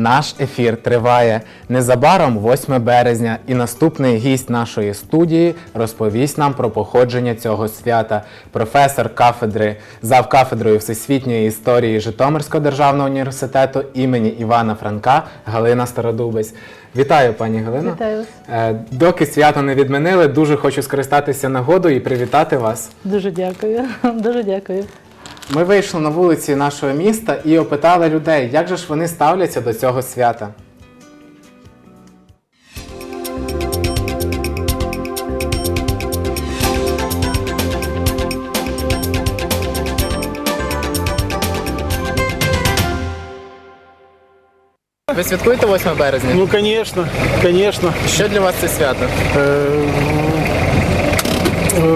Наш ефір триває незабаром 8 березня, і наступний гість нашої студії розповість нам про походження цього свята. Професор кафедри зав кафедрою всесвітньої історії Житомирського державного університету імені Івана Франка Галина Стародубець. Вітаю, пані Галино. Вітаю. Е, Доки свято не відмінили, дуже хочу скористатися нагодою і привітати вас. Дуже дякую. Дуже дякую. Ми вийшли на вулиці нашого міста і опитали людей, як же ж вони ставляться до цього свята. Ви святкуєте 8 березня? Ну, конечно, конечно. Що для вас це свято? Э,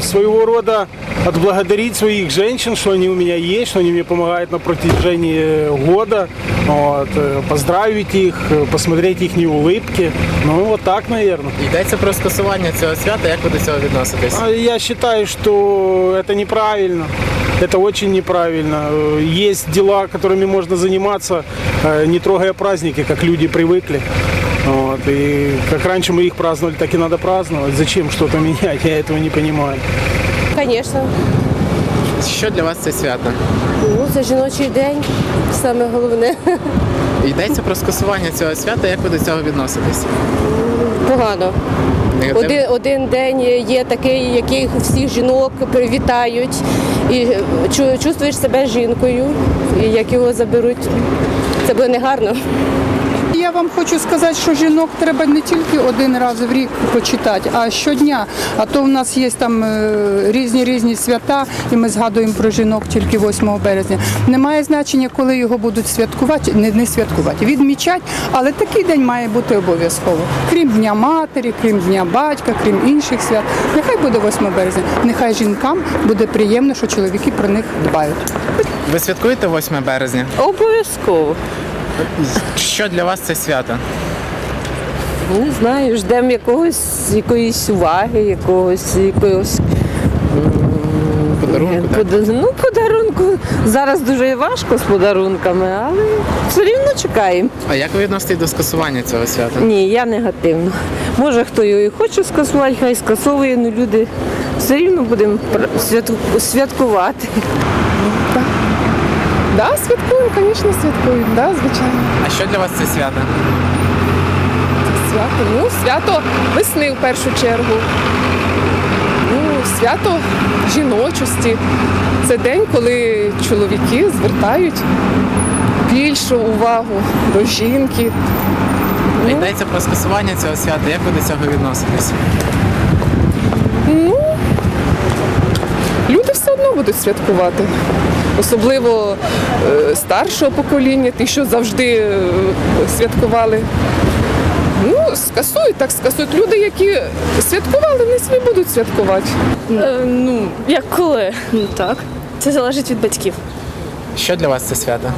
Своего рода отблагодарить своих женщин, что они у меня есть, что они мне помогают на протяжении года. Вот, э, поздравить их, э, посмотреть их улыбки. Ну, вот так, наверное. Йдеться про скасування цього свята, як ви до цього відноситесь? А Я считаю, что это неправильно. Это очень неправильно. Э, Есть дела, которыми можно заниматься, э, не трогая праздники, как люди привыкли. Вот. И как раньше мы их праздновали, так и надо праздновать. Зачем что-то менять? Я этого не понимаю. Звісно. Що для вас це свято? Ну, це жіночий день, саме головне. Йдеться про скасування цього свята, як ви до цього відноситесь? Погано. Один, один день є такий, який всіх жінок привітають, і чу- чувствуєш себе жінкою, і як його заберуть. Це буде негарно. Я вам хочу сказати, що жінок треба не тільки один раз в рік почитати, а щодня. А то в нас є там е, різні різні свята, і ми згадуємо про жінок тільки 8 березня. Немає значення, коли його будуть святкувати, не, не святкувати, відмічати, але такий день має бути обов'язково. Крім Дня матері, крім Дня батька, крім інших свят. Нехай буде 8 березня. Нехай жінкам буде приємно, що чоловіки про них дбають. Ви святкуєте 8 березня? Обов'язково. Що для вас це свято? Не знаю, ждемо якогось якоїсь уваги, якогось якогось Подарунку? так? ну, подарунку. Зараз дуже важко з подарунками, але все рівно чекаємо. А як ви відноситесь до скасування цього свята? Ні, я негативно. Може, хто його і хоче скасувати, хай скасовує, але люди все рівно будемо святку- святкувати. Да, святкуємо, звісно, святкуємо, да, звичайно. А що для вас це свято? Свято. Ну, свято весни в першу чергу. Ну, свято жіночості. Це день, коли чоловіки звертають більшу увагу до жінки. А Йдеться про скасування цього свята, як ви до цього відноситесь? Люди все одно будуть святкувати. Особливо е, старшого покоління, ті, що завжди е, святкували. Ну, скасують, так скасують. Люди, які святкували, не свій будуть святкувати. Е, ну, як коли? Ну так. Це залежить від батьків. Що для вас це свято?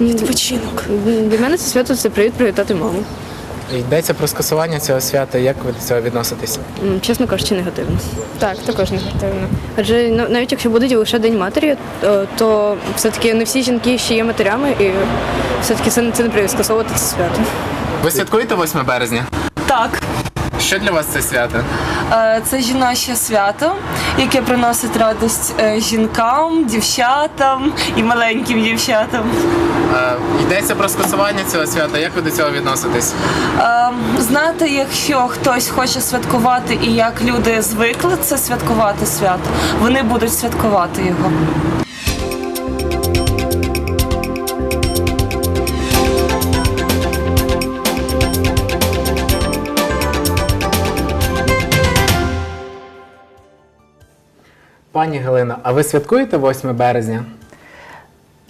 Відпочинок. Для мене це свято це привіт привітати маму. Йдеться про скасування цього свята, як ви до цього відноситесь? М, Чесно кажучи, негативно. Так, також негативно. Адже ну, навіть якщо буде лише День матері, е, то все-таки не всі жінки ще є матерями, і все-таки це, це не привід скасовувати це свято. Ви святкуєте 8 березня? Так, Що для вас це свято? е, це жіноче свято, яке приносить радість е, жінкам, дівчатам і маленьким дівчатам. Е, Йдеться про скасування цього свята, як ви до цього відноситесь? Знаєте, якщо хтось хоче святкувати і як люди звикли це святкувати свято, вони будуть святкувати його. Пані Галино, а ви святкуєте 8 березня?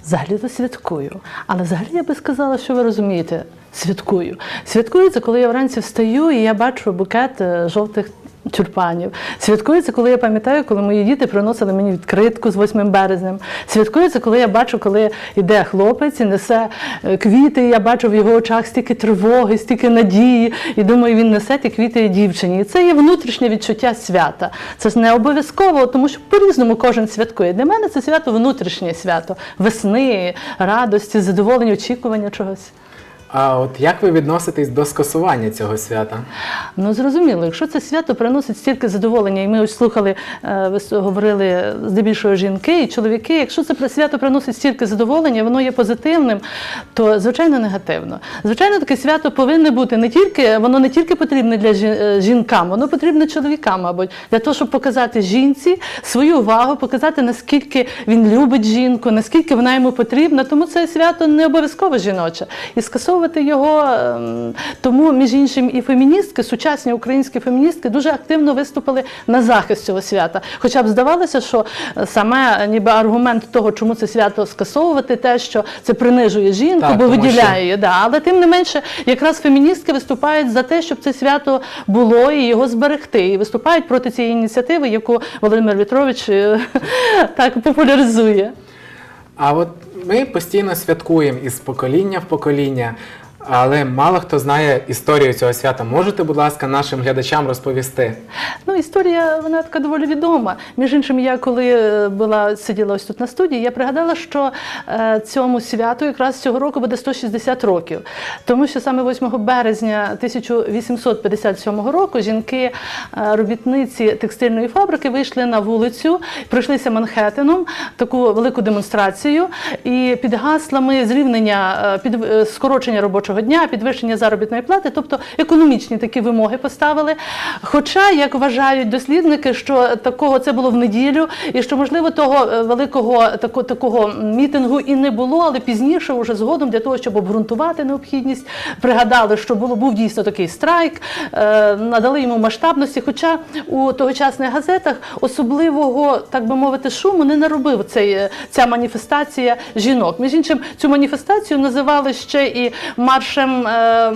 Взагалі то святкую. Але взагалі я би сказала, що ви розумієте, святкую. Святкую це, коли я вранці встаю і я бачу букет е, жовтих тюльпанів. Святкується, коли я пам'ятаю, коли мої діти приносили мені відкритку з 8 березнем. Святкується, коли я бачу, коли йде хлопець і несе е, квіти, я бачу в його очах стільки тривоги, стільки надії. І думаю, він несе ті квіти дівчині. І це є внутрішнє відчуття свята. Це ж не обов'язково, тому що по-різному кожен святкує. Для мене це свято внутрішнє свято, весни, радості, задоволення, очікування чогось. А от як ви відноситесь до скасування цього свята? Ну зрозуміло, якщо це свято приносить стільки задоволення, і ми ось слухали, е, ви говорили здебільшого жінки і чоловіки. Якщо це свято приносить стільки задоволення, воно є позитивним, то звичайно негативно. Звичайно, таке свято повинне бути не тільки воно не тільки потрібне для е, жінкам, воно потрібне чоловікам, мабуть, для того, щоб показати жінці свою увагу, показати наскільки він любить жінку, наскільки вона йому потрібна. Тому це свято не обов'язково жіноче. І скасовувати його ем, тому, між іншим, і феміністки, сучасні українські феміністки дуже активно виступили на захист цього свята. Хоча б здавалося, що е, саме ніби аргумент того, чому це свято скасовувати, те, що це принижує жінку, Так, бо виділяє її. Да. Але тим не менше, якраз феміністки виступають за те, щоб це свято було і його зберегти. І виступають проти цієї ініціативи, яку Володимир Вітрович е, так популяризує. А от ми постійно святкуємо із покоління в покоління, але мало хто знає історію цього свята. Можете, будь ласка, нашим глядачам розповісти? Ну, історія вона така доволі відома. Між іншим, я коли е, була сиділа ось тут на студії, я пригадала, що е, цьому святу якраз цього року буде 160 років. Тому що саме 8 березня 1857 року жінки е, робітниці текстильної фабрики вийшли на вулицю, пройшлися Манхеттеном, таку велику демонстрацію, і під гаслами зрівнення під скорочення робочого дня, підвищення заробітної плати, тобто економічні такі вимоги поставили. Хоча, як вважають дослідники, що такого це було в неділю, і що можливо того е, великого тако, такого мітингу і не було, але пізніше, уже згодом, для того, щоб обґрунтувати необхідність, пригадали, що було був дійсно такий страйк, е, надали йому масштабності. Хоча у тогочасних газетах особливого, так би мовити, шуму не наробив цей, е, ця маніфестація жінок. Між іншим, цю маніфестацію називали ще і маршем е,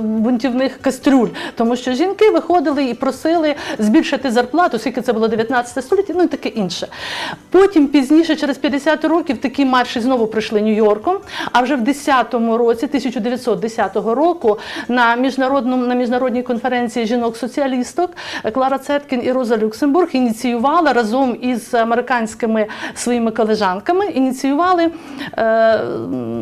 бунтівних кастрюль, тому що жінки виходили і просили збільшити зарплату, оскільки це було 19 століття, ну і таке інше. Потім пізніше, через 50 років, такі марші знову прийшли Нью-Йорком. А вже в 10-му році, 1910 року, на міжнародному на міжнародній конференції жінок-соціалісток Клара Цеткін і Роза Люксембург ініціювали разом із американськими своїми колежанками, ініціювали е,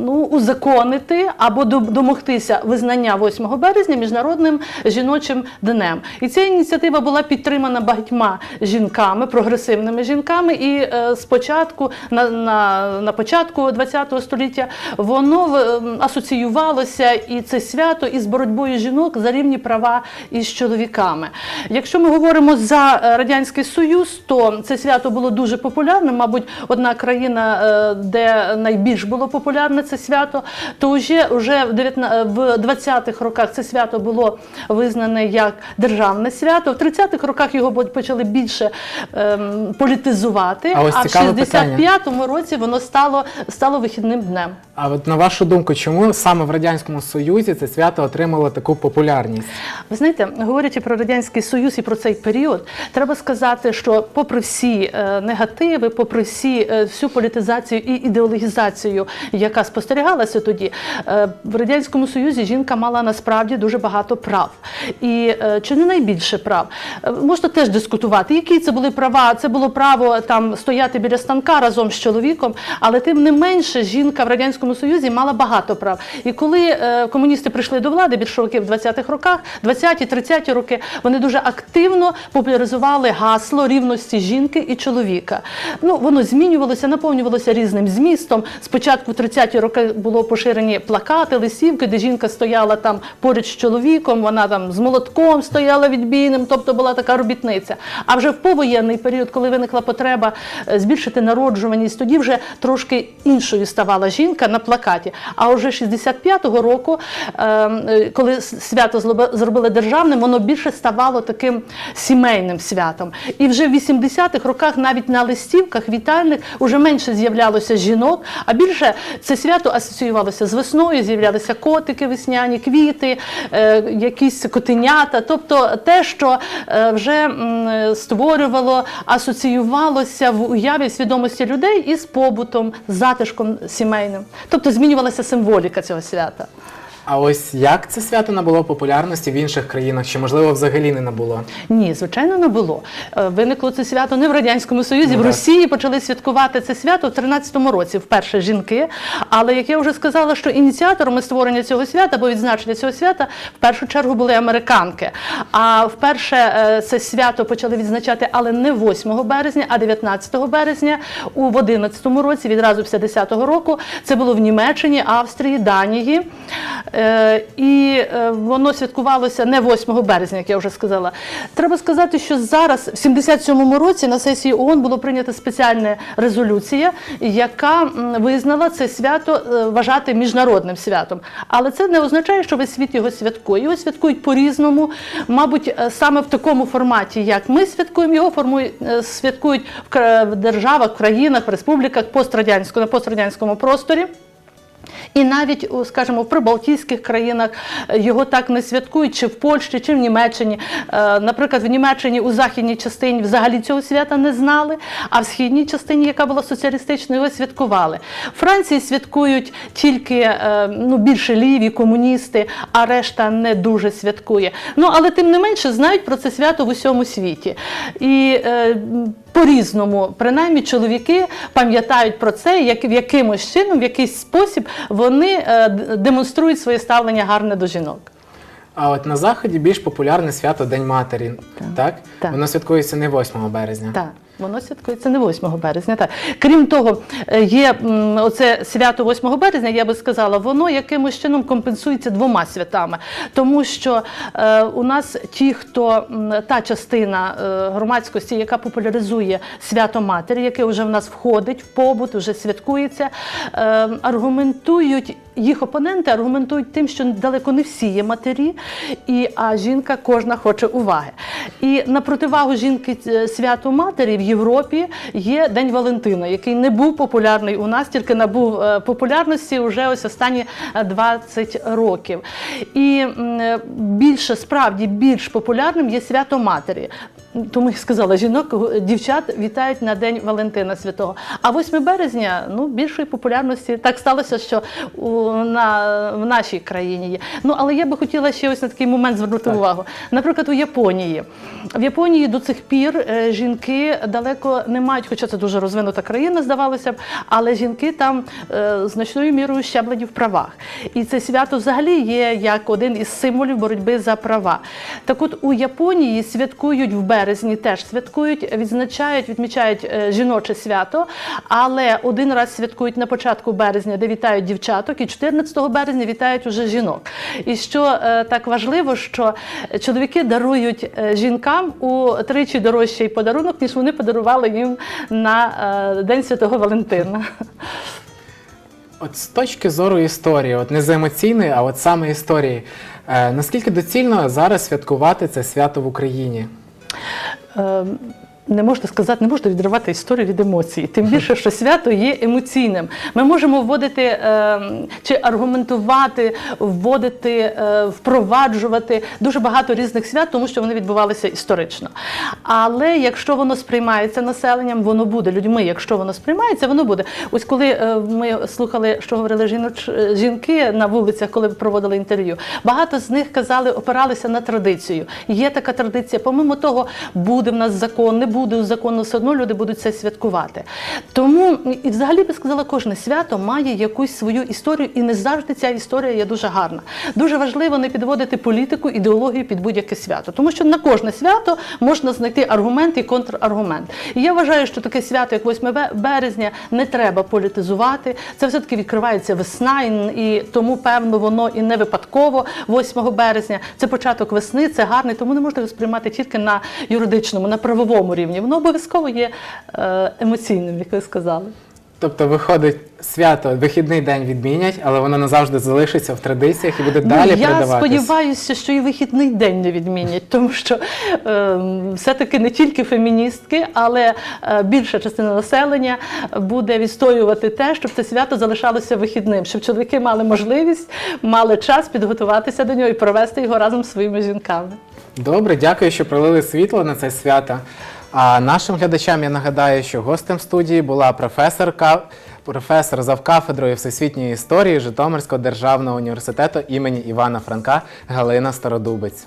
ну, узаконити або до- домогтися визнання 8 березня міжнародним жіночим днем. І ця ініціатива була підтримана багатьма жінками, прогресивними жінками. І е, спочатку, на, на, на початку ХХ століття, воно е, асоціювалося і це свято із боротьбою жінок за рівні права із чоловіками. Якщо ми говоримо за е, радянський союз, то це свято було дуже популярним. Мабуть, одна країна, е, де найбільш було популярне це свято, то вже, вже в 19 в 20-х роках це свято було визнане як державне свято. В 30-х роках його почали більше ем, політизувати. А ось в цікаве питання. 65-му році воно стало, стало вихідним днем. А от на вашу думку, чому саме в Радянському Союзі це свято отримало таку популярність? Ви знаєте, говорячи про радянський союз і про цей період, треба сказати, що попри всі е, негативи, попри всі е, всю політизацію і ідеологізацію, яка спостерігалася тоді, е, в радянському союзі жінка мала насправді дуже багато прав, і чи не найбільше прав. Можна теж дискутувати, які це були права. Це було право там стояти біля станка разом з чоловіком, але тим не менше жінка в радянському союзі мала багато прав. І коли е, комуністи прийшли до влади більшовики в 20-х роках, 20-ті, 30-ті роки, вони дуже активно популяризували гасло рівності жінки і чоловіка. Ну воно змінювалося, наповнювалося різним змістом. Спочатку в 30-ті роки було поширені плакати, лисівки, де жінка стояла там поряд з чоловіком, вона там з молотком стояла відбійним, тобто була така робітниця. А вже в повоєнний період, коли виникла потреба е, збільшити народжуваність, тоді вже трошки іншою ставала жінка на плакаті. А вже 65-го року, е, е, коли свято зробили державним, воно більше ставало таким сімейним святом. І вже в 80-х роках навіть на листівках вітальних уже менше з'являлося жінок, а більше це свято асоціювалося з весною, з'являлися котики весняні, квіти, е, якісь котенята, тобто те, що е, вже створювало, асоціювалося в уяві свідомості людей із побутом, затишком сімейним. Тобто змінювалася символіка цього свята. А ось як це свято набуло популярності в інших країнах, чи можливо взагалі не набуло? Ні, звичайно, не було. Е, Виникло це свято не в Радянському Союзі. Ну, в так. Росії почали святкувати це свято в 13-му році, вперше жінки. Але як я вже сказала, що ініціаторами створення цього свята або відзначення цього свята в першу чергу були американки. А вперше е, це свято почали відзначати, але не 8 березня, а 19 березня у 11-му році, відразу 50-го року. Це було в Німеччині, Австрії, Данії. Е, І е, воно святкувалося не 8 березня, як я вже сказала. Треба сказати, що зараз, в 77-му році, на сесії ООН було прийнята спеціальна резолюція, яка визнала це свято е, вважати міжнародним святом. Але це не означає, що весь світ його святкує. Його святкують по-різному. Мабуть, саме в такому форматі, як ми святкуємо, його формують, святкують в державах, в країнах, в республіках пострадянського на пострадянському просторі. І навіть, скажімо, в прибалтійських країнах е, його так не святкують, чи в Польщі, чи в Німеччині. Е, Наприклад, в Німеччині у західній частині взагалі цього свята не знали, а в східній частині, яка була соціалістичною, його святкували. В Франції святкують тільки е, ну, більше ліві, комуністи, а решта не дуже святкує. Ну, але тим не менше знають про це свято в усьому світі. І по-різному, принаймні, чоловіки пам'ятають про це, як в якимось чином, в якийсь спосіб вони е, демонструють своє ставлення гарне до жінок. А от на заході більш популярне свято День Матері, так? Так. Воно святкується не 8 березня. Так. Воно святкується не 8 березня. Так. Крім того, е, є оце свято 8 березня, я би сказала, воно якимось чином компенсується двома святами. Тому що е, у нас ті, хто та частина е, громадськості, яка популяризує свято матері, яке вже в нас входить в побут, вже святкується, е, аргументують. Їх опоненти аргументують тим, що далеко не всі є матері, і, а жінка кожна хоче уваги. І на противагу жінки е, святу матері в Європі є День Валентина, який не був популярний у нас, тільки набув е, популярності вже ось останні е, 20 років. І е, більше справді більш популярним є свято матері. Тому я сказала, жінок, е, дівчат вітають на День Валентина Святого. А 8 березня ну, більшої популярності так сталося, що у, на, в нашій країні є. Ну, але я би хотіла ще ось на такий момент звернути увагу. Наприклад, у Японії. В Японії до цих пір е, жінки далеко не мають, хоча це дуже розвинута країна, здавалося б, але жінки там е, значною мірою щеблені в правах. І це свято взагалі є як один із символів боротьби за права. Так от у Японії святкують в березні, теж святкують, відзначають, відмічають е, жіноче свято, але один раз святкують на початку березня, де вітають дівчаток, і 14 березня вітають уже жінок. І що е, так важливо, що чоловіки дарують е, жінкам у тричі дорожчий подарунок, ніж вони подарували їм на День Святого Валентина. От з точки зору історії, от не з емоційної, а от саме історії, наскільки доцільно зараз святкувати це свято в Україні? Е, не можна сказати, не можна відривати історію від емоцій. Тим більше, що свято є емоційним. Ми можемо вводити е, чи аргументувати, вводити, е, впроваджувати дуже багато різних свят, тому що вони відбувалися історично. Але якщо воно сприймається населенням, воно буде людьми. Якщо воно сприймається, воно буде. Ось коли е, ми слухали, що говорили жіноч, жінки на вулицях, коли проводили інтерв'ю, багато з них казали, опиралися на традицію. Є така традиція. Помимо того, буде в нас закон, не буде закону, все одно люди будуть це святкувати. Тому і взагалі би сказала, кожне свято має якусь свою історію, і не завжди ця історія є дуже гарна. Дуже важливо не підводити політику, ідеологію під будь-яке свято, тому що на кожне свято можна знайти аргумент і контраргумент. І я вважаю, що таке свято, як 8 березня, не треба політизувати. Це все таки відкривається весна, і тому певно воно і не випадково 8 березня. Це початок весни, це гарний, тому не можна його сприймати тільки на юридичному, на правовому рівні. Воно обов'язково є е, емоційним, як ви сказали. Тобто виходить свято, вихідний день відмінять, але воно назавжди залишиться в традиціях і буде далі ну, я передаватись. сподіваюся, що і вихідний день не відмінять, тому що е, все-таки не тільки феміністки, але е, більша частина населення буде відстоювати те, щоб це свято залишалося вихідним, щоб чоловіки мали можливість, мали час підготуватися до нього і провести його разом з своїми жінками. Добре, дякую, що пролили світло на це свято. А нашим глядачам я нагадаю, що гостем студії була професорка, професор завкафедрою всесвітньої історії Житомирського державного університету імені Івана Франка Галина Стародубець.